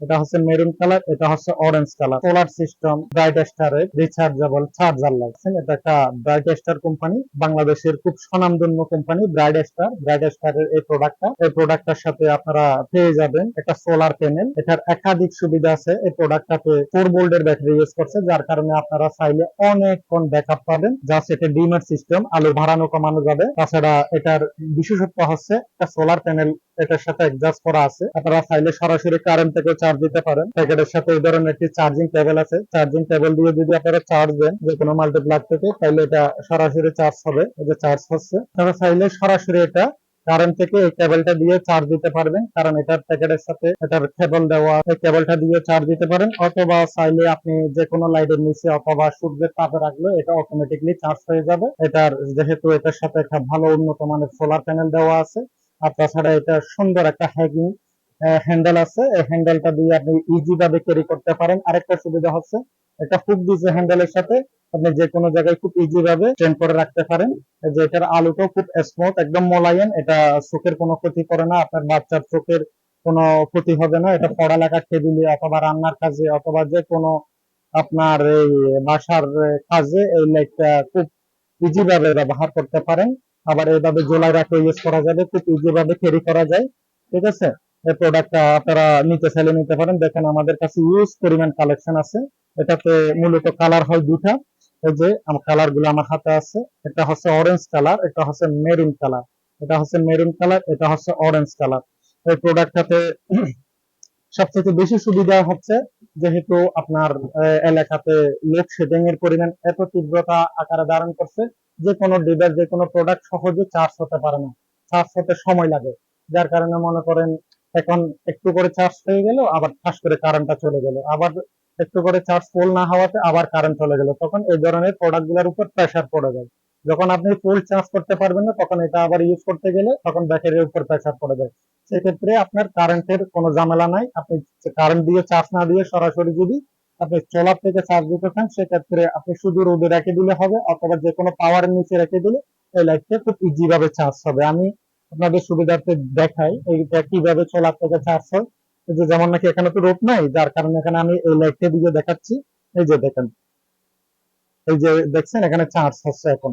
এটা হচ্ছে maroon colour এটা হচ্ছে orange colour solar system bright স্টারের রিচার্জেবল চার্জার লাগছেন এটা একটা ব্রাইট স্টার কোম্পানি বাংলাদেশের খুব স্বনামধন্য কোম্পানি ব্রাইট স্টার ব্রাইট স্টারের এই প্রোডাক্টটা এই প্রোডাক্টটার সাথে আপনারা পেয়ে যাবেন একটা সোলার প্যানেল এটার একাধিক সুবিধা আছে। এই প্রোডাক্টটাতে ফোর বোল্ডের ব্যাটারি ইউজ করছে, যার কারণে আপনারা চাইলে অনেকক্ষণ ব্যাকআপ পাবেন। জাস্ট সেটা ডিমার সিস্টেম আলো ভাড়ানো কমানো যাবে। তাছাড়া এটার বিশেষত্ব হচ্ছে, একটা সোলার প্যানেল এটার সাথে অ্যাডজাস্ট করা আছে। আপনারা চাইলে সরাসরি কারেন্ট থেকে চার্জ দিতে পারেন। প্যাকেটের সাথে এই ধরনের একটি চার্জিং টেবিল আছে। চার্জিং টেবিল দিয়ে যদি আপনারা চার্জ দেন যে কোনো মাল্টিপ্লাগ থেকে, তাহলে এটা সরাসরি চার্জ হবে। এই যে চার্জ হচ্ছে, আপনারা চাইলে সরাসরি এটা কারেন্ট থেকে এই কেবলটা দিয়ে চার্জ দিতে পারবেন। কারণ এটার প্যাকেটের সাথে এটার কেবল দেওয়া, এই কেবলটা দিয়ে চার্জ দিতে পারেন। অথবা চাইলে আপনি যে কোনো লাইটের নিচে অথবা সূর্যের তাপে রাখলে এটা অটোমেটিকলি চার্জ হয়ে যাবে। এটার যেহেতু এটার সাথে একটা ভালো উন্নত মানের সোলার প্যানেল দেওয়া আছে, আর তাছাড়া এটা সুন্দর একটা হ্যাগিং হ্যান্ডেল আছে। এই হ্যান্ডেলটা দিয়ে আপনি ইজি ভাবে ক্যারি করতে পারেন। আরেকটা সুবিধা হচ্ছে, একটা হুক দিয়েছে হ্যান্ডেলের সাথে। আপনি যে কোনো জায়গায় খুব ইজি ভাবে ট্রেন করে রাখতে পারেন। যে এটার আলোটাও খুব স্মুথ একদম মোলায়েম। এটা চোখের কোনো ক্ষতি করে না। আপনার বাচ্চার চোখের কোনো ক্ষতি হবে না। এটা পড়ালেখার টেবিলে অথবা রান্নার কাজে অথবা যে কোনো আপনার এই বাসার কাজে এই লাইটটা খুব ইজি ভাবে ব্যবহার করতে পারেন। আবার এইভাবে জোলাই রাখে ইউজ করা যাবে, খুব ইজি ভাবে ক্যারি করা যায়। ঠিক আছে? প্রোডাক্টটা আপনারা নিতে চাইলে নিতে পারেন। দেখেন আমাদের কাছে ইউজ পরিমাণ কালেকশন আছে। এটাতে মূলত কালার হয় দুটা এই যে, আমার কালারগুলো আমার হাতে আছে। এটা হচ্ছে অরেঞ্জ কালার এটা হচ্ছে মেরুন কালার এটা হচ্ছে মেরুন কালার এটা হচ্ছে অরেঞ্জ কালার এই প্রোডাক্টটাতে বেশি সুবিধা হচ্ছে যেহেতু আপনার এলাকাতে লোডশেডিং এর পরিমাণ এত তীব্রতা আকারে ধারণ করছে যে কোনো ডিভাইস যে কোনো প্রোডাক্ট সহজে চার্জ হতে পারে না। চার্জ হতে সময় লাগে। যার কারণে মনে করেন এখন একটু করে চার্জ হয়ে গেল, আবার ঠাস করে কারেন্টটা চলে গেল। আবার একটু করে চার্জ ফুল না হওয়াতে আবার কারেন্ট চলে গেল। তখন এই ধরনের প্রোডাক্টগুলোর উপর প্রেসার পড়ে যায়। যখন আপনি ফুল চার্জ করতে পারবেন না, তখন এটা আবার ইউজ করতে গেলে তখন ব্যাটারির উপর প্রেসার পড়ে যায়। সেক্ষেত্রে আপনার কারেন্টের কোনো ঝামেলা নাই। আপনি কারেন্ট দিয়ে চার্জ না দিয়ে সরাসরি যদি আপনি সোলার থেকে চার্জ দিতে চান, সেক্ষেত্রে আপনি শুধু রোদে রেখে দিলে হবে, অথবা যে কোনো পাওয়ারের নিচে রেখে দিলে এই লাইটটা খুব ইজি ভাবে চার্জ হবে। আমি আপনাদের সুবিধার্থে দেখাই এইটা কীভাবে থেকে চার্জ হয় এই যে যেমন নাকি এখানে তো রোদ নাই, যার কারণে এখানে আমি এই লাইটটা দিয়ে দেখাচ্ছি। এই যে দেখেন, এই যে দেখছেন এখানে চার্জ হচ্ছে এখন।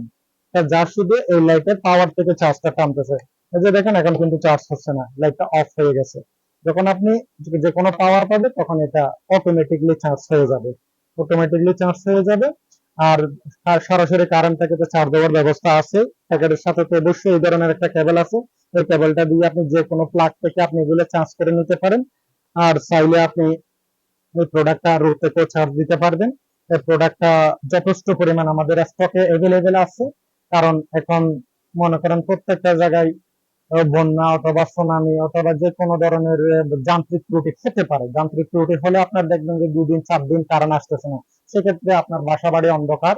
যার শুধু এই লাইটের পাওয়ার থেকে চার্জটা টানতেছে। এই যে দেখেন এখন কিন্তু চার্জ হচ্ছে না লাইটটা অফ হয়ে গেছে। যখন আপনি যে কোনো পাওয়ার পাবে, তখন এটা অটোমেটিকলি চার্জ হয়ে যাবে। অটোমেটিকলি চার্জ হয়ে যাবে। আর সরাসরি কারেন্ট থেকে তো চার্জ দেওয়ার ব্যবস্থা আছে। প্যাকেটের সাথে তো অবশ্যই এই ধরনের একটা কেবল আছে। এই কেবলটা দিয়ে আপনি যে কোনো প্লাগ থেকে আপনি এগুলো চার্জ করে নিতে পারেন। আর চাইলে আপনি এই প্রোডাক্টটা রোড থেকেও চার্জ দিতে পারবেন। এই প্রোডাক্টটা যথেষ্ট পরিমাণ আমাদের স্টকে অ্যাভেলেবেল আছে। কারণ এখন মনে করেন প্রত্যেকটা জায়গায় বন্যা অথবা সুনামি অথবা যে কোনো ধরনের যান্ত্রিক ত্রুটি হতে পারে। যান্ত্রিক ত্রুটি হলে আপনার দেখবেন যে দুদিন চার দিন কারেন্ট আসতেছে না। সেক্ষেত্রে আপনার বাসা বাড়ি অন্ধকার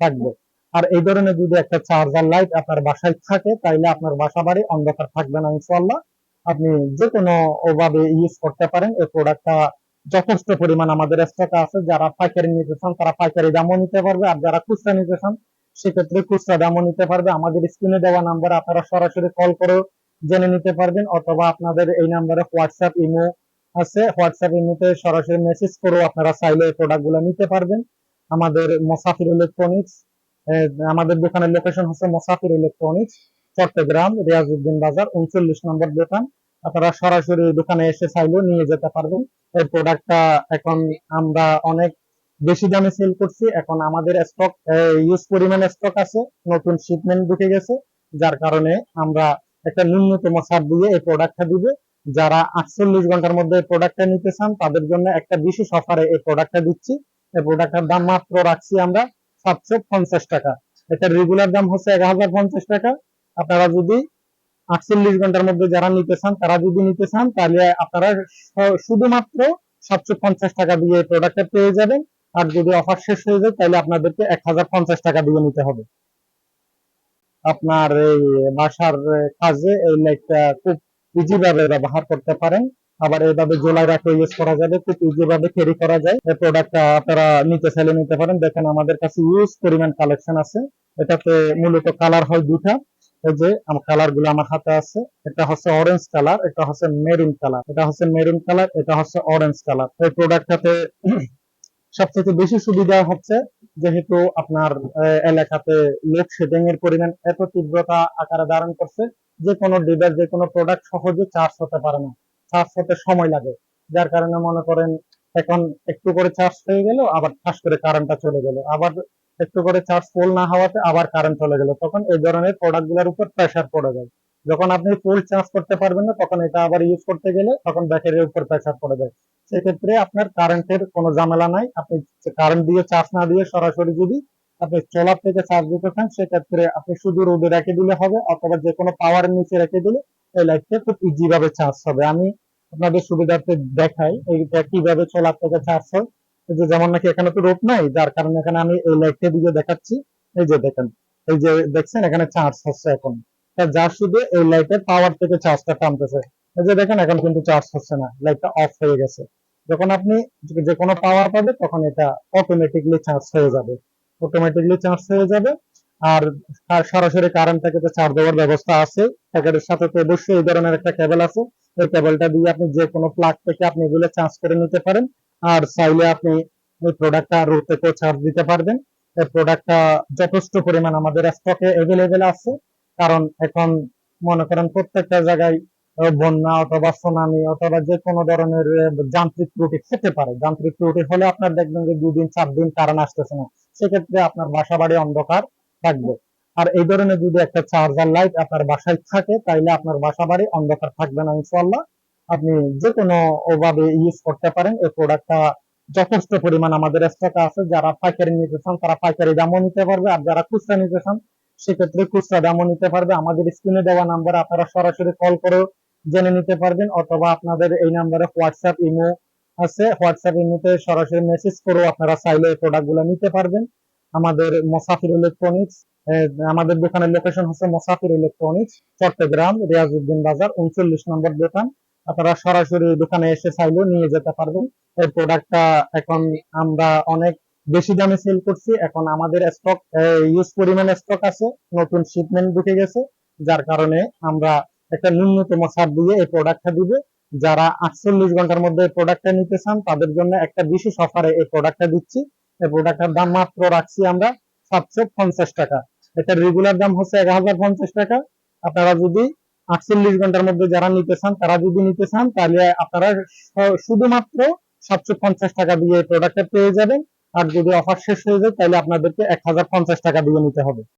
থাকবে। আর এই ধরনের যদি একটা চার্জার লাইট আপনার বাসায় থাকে, তাইলে আপনার বাসা বাড়ি অন্ধকার থাকবে না ইনশাল্লাহ আপনি যে কোনো ওভাবে ইউজ করতে পারেন। এই প্রোডাক্টটা যথেষ্ট পরিমাণ আমাদের স্টকে আছে। যারা পাইকারি নিতে চান, তারা পাইকারি দামও নিতে পারবে। আর যারা খুচরা নিতে চান সেক্ষেত্রে খুচরা দামও নিতে পারবে। আমাদের স্ক্রিনে দেওয়া নাম্বার আপনারা সরাসরি কল করে জেনে নিতে পারবেন অথবা আপনাদের এই নাম্বারে হোয়াটসঅ্যাপ ইমো আছে। হোয়াটসঅ্যাপ ইমোতে সরাসরি মেসেজ করেও আপনারা চাইলে এই প্রোডাক্টগুলো নিতে পারবেন। আমাদের মোসাফির ইলেকট্রনিক্স আমাদের দোকানের লোকেশন হচ্ছে মোসাফির ইলেকট্রনিক্স চট্টগ্রাম, রিয়াজউদ্দিন বাজার, উনচল্লিশ নম্বর দোকান। আপনারা সরাসরি দোকানে এসে চাইলেও নিয়ে যেতে পারবেন। এই প্রোডাক্টটা এখন আমরা অনেক বেশি দামে সেল করছি। এখন আমাদের স্টক ইউজ পরিমাণে স্টক আছে। নতুন শিপমেন্ট ঢুকে গেছে। যার কারণে আমরা একটা ন্যূনতম ছাড় দিয়ে এই প্রোডাক্টটা দিবে। যারা আটচল্লিশ ঘণ্টার মধ্যে এই প্রোডাক্টটা নিতে চান, তাদের জন্য একটা বিশেষ অফারে এই প্রোডাক্টটা দিচ্ছি। এই প্রোডাক্টটার দাম মাত্র রাখছি আমরা সাতশো পঞ্চাশ টাকা। এটা রেগুলার দাম হচ্ছে এক হাজার পঞ্চাশ টাকা। আপনারা যদি আটচল্লিশ ঘণ্টার মধ্যে যারা নিতে চান, তারা যদি নিতে চান, তাহলে আপনারা শুধুমাত্র সাতশো পঞ্চাশ টাকা দিয়ে প্রোডাক্টটা পেয়ে যাবেন। আর যদি অফার শেষ হয়ে যায়, তাহলে আপনাদেরকে এক হাজার পঞ্চাশ টাকা দিয়ে নিতে হবে। আপনার এই বাসার কাজে এই লাইটটা খুব ইজি ভাবে ব্যবহার করতে পারেন। আবার এইভাবে জোলাই রাখে ইউজ করা যাবে, খুব ইজি ভাবে ক্যারি করা যায়। এই প্রোডাক্টটা আপনারা নিতে চাইলে নিতে পারেন। দেখেন আমাদের কাছে ইউজ পরিমাণ কালেকশন আছে। এটাতে মূলত কালার হয় দুটা এই যে আমার কালারগুলো আমার হাতে আছে। এটা হচ্ছে অরেঞ্জ কালার এটা হচ্ছে মেরুন কালার এটা হচ্ছে মেরুন কালার এটা হচ্ছে অরেঞ্জ কালার এই প্রোডাক্টটাতে সবচেয়ে বেশি সুবিধা হচ্ছে যেহেতু আপনার এলাকাতে লোডশেডিং এর পরিমাণ এত তীব্রতা আকারে ধারণ করছে, যে কোনো ডিভাইস যে কোনো প্রোডাক্ট সহজে চার্জ হতে পারে না। চার্জ হতে সময় লাগে। যার কারণে মনে করেন এখন একটু করে চার্জ হয়ে গেল, আবার ঠাস করে কারেন্টটা চলে গেল। আবার একটু করে চার্জ ফুল না হওয়াতে আবার কারেন্ট চলে গেল। তখন এই ধরনের প্রোডাক্টগুলোর উপর প্রেসার পড়ে যায়। যখন আপনি ফুল চার্জ করতে পারবেন না, তখন এটা আবার ইউজ করতে গেলে তখন ব্যাটারির উপর প্রেসার পড়ে যায়। সেক্ষেত্রে আপনার কারেন্টের কোনো ঝামেলা নাই। আপনি কারেন্ট দিয়ে চার্জ না দিয়ে সরাসরি যদি আপনি সোলার থেকে চার্জ দিতে চান, সেক্ষেত্রে আপনি শুধু রোদে রেখে দিলে হবে, অথবা যে কোনো পাওয়ারের নিচে রেখে দিলে এই লাইটটা খুব ইজি ভাবে চার্জ হবে। আমি আপনাদের সুবিধার্থে দেখাই এইটা কীভাবে সোলার থেকে চার্জ হয়। যে যেমন নাকি এখানে তো রোদ নাই, যার কারণে এখানে আমি এই লাইটটা দিয়ে দেখাচ্ছি। এই যে দেখেন, এই যে দেখছেন এখানে চার্জ হচ্ছে এখন। যার শুধু এই লাইটের পাওয়ার থেকে চার্জটা টানতেছে। এই যে দেখেন, এখন কিন্তু চার্জ হচ্ছে না লাইটটা অফ হয়ে গেছে। যখন আপনি যে- যে কোনো পাওয়ার পাবে, তখন এটা অটোমেটিকলি চার্জ হয়ে যাবে। অটোমেটিকলি চার্জ হয়ে যাবে, আর সরাসরি কারেন্ট থেকে তো চার্জ দেওয়ার ব্যবস্থা আছে। প্যাকেটের সাথে তো অবশ্যই এই ধরনের একটা কেবল আছে। এই কেবলটা দিয়ে আপনি যে কোনো প্লাগ থেকে আপনি এগুলো চার্জ করে নিতে পারেন, আর চাইলে আপনি এই প্রোডাক্টটা রোড থেকেও চার্জ দিতে পারবেন। এই প্রোডাক্টটা যথেষ্ট পরিমাণ আমাদের স্টকে অ্যাভেলেবেল আছে। কারণ এখন মনে করেন প্রত্যেকটা জায়গায় বন্যা অথবা সুনামি অথবা যে কোনো ধরনের যান্ত্রিক ত্রুটি হতে পারে। যান্ত্রিক ত্রুটি হলে আপনার দেখবেন যে দুদিন চার দিন কারেন্ট আসতেছে না। সেক্ষেত্রে আপনার বাসা বাড়ি অন্ধকার থাকবে। আর এই ধরনের যদি একটা চার্জার লাইট আপনার বাসায় থাকে, তাইলে আপনার বাসা বাড়ি অন্ধকার থাকবে না ইনশাল্লাহ আপনি যে কোনো ওভাবে ইউজ করতে পারেন। এই প্রোডাক্টটা যথেষ্ট পরিমাণ আমাদের স্টকে আছে। যারা পাইকারি নিতে চান, তারা পাইকারি দামও নিতে পারবে। আর যারা খুচরা নিতে চান সেক্ষেত্রে খুচরা দামও নিতে পারবে। আমাদের স্ক্রিনে দেওয়া নাম্বারে আপনারা সরাসরি কল করে জেনে নিতে পারবেন অথবা আপনাদের এই নাম্বারে হোয়াটসঅ্যাপ ইমো আছে। হোয়াটসঅ্যাপ ইমোতে সরাসরি মেসেজ করেও আপনারা চাইলে এই প্রোডাক্টগুলো নিতে পারবেন। আমাদের মোসাফির ইলেকট্রনিক্স আমাদের দোকানের লোকেশন হচ্ছে মোসাফির ইলেকট্রনিক্স চট্টগ্রাম, রিয়াজউদ্দিন বাজার, উনচল্লিশ নম্বর দোকান। আপনারা সরাসরি দোকানে এসে চাইলেও নিয়ে যেতে পারবেন। এই প্রোডাক্টটা এখন আমরা অনেক বেশি দামে সেল করছি। এখন আমাদের স্টক ইউজ পরিমাণ স্টক আছে। নতুন শিপমেন্ট ঢুকে গেছে। যার কারণে আমরা একটা ন্যূনতম ছাড় দিয়ে এই প্রোডাক্টটা দিবে। যারা আটচল্লিশ ঘণ্টার মধ্যে এই প্রোডাক্টটা নিতে চান, তাদের জন্য একটা বিশেষ অফারে এই প্রোডাক্টটা দিচ্ছি। এই প্রোডাক্টটার দাম মাত্র রাখছি আমরা সাতশো পঞ্চাশ টাকা। এটার রেগুলার দাম হচ্ছে এক হাজার পঞ্চাশ টাকা। আপনারা যদি আটচল্লিশ ঘণ্টার মধ্যে যারা নিতে চান, তারা যদি নিতে চান, তাহলে আপনারা শুধুমাত্র সাতশো পঞ্চাশ টাকা দিয়ে এই প্রোডাক্টটা পেয়ে যাবেন। আর যদি অফার শেষ হয়ে যায়, তাহলে আপনাদেরকে এক হাজার পঞ্চাশ টাকা দিয়ে নিতে হবে।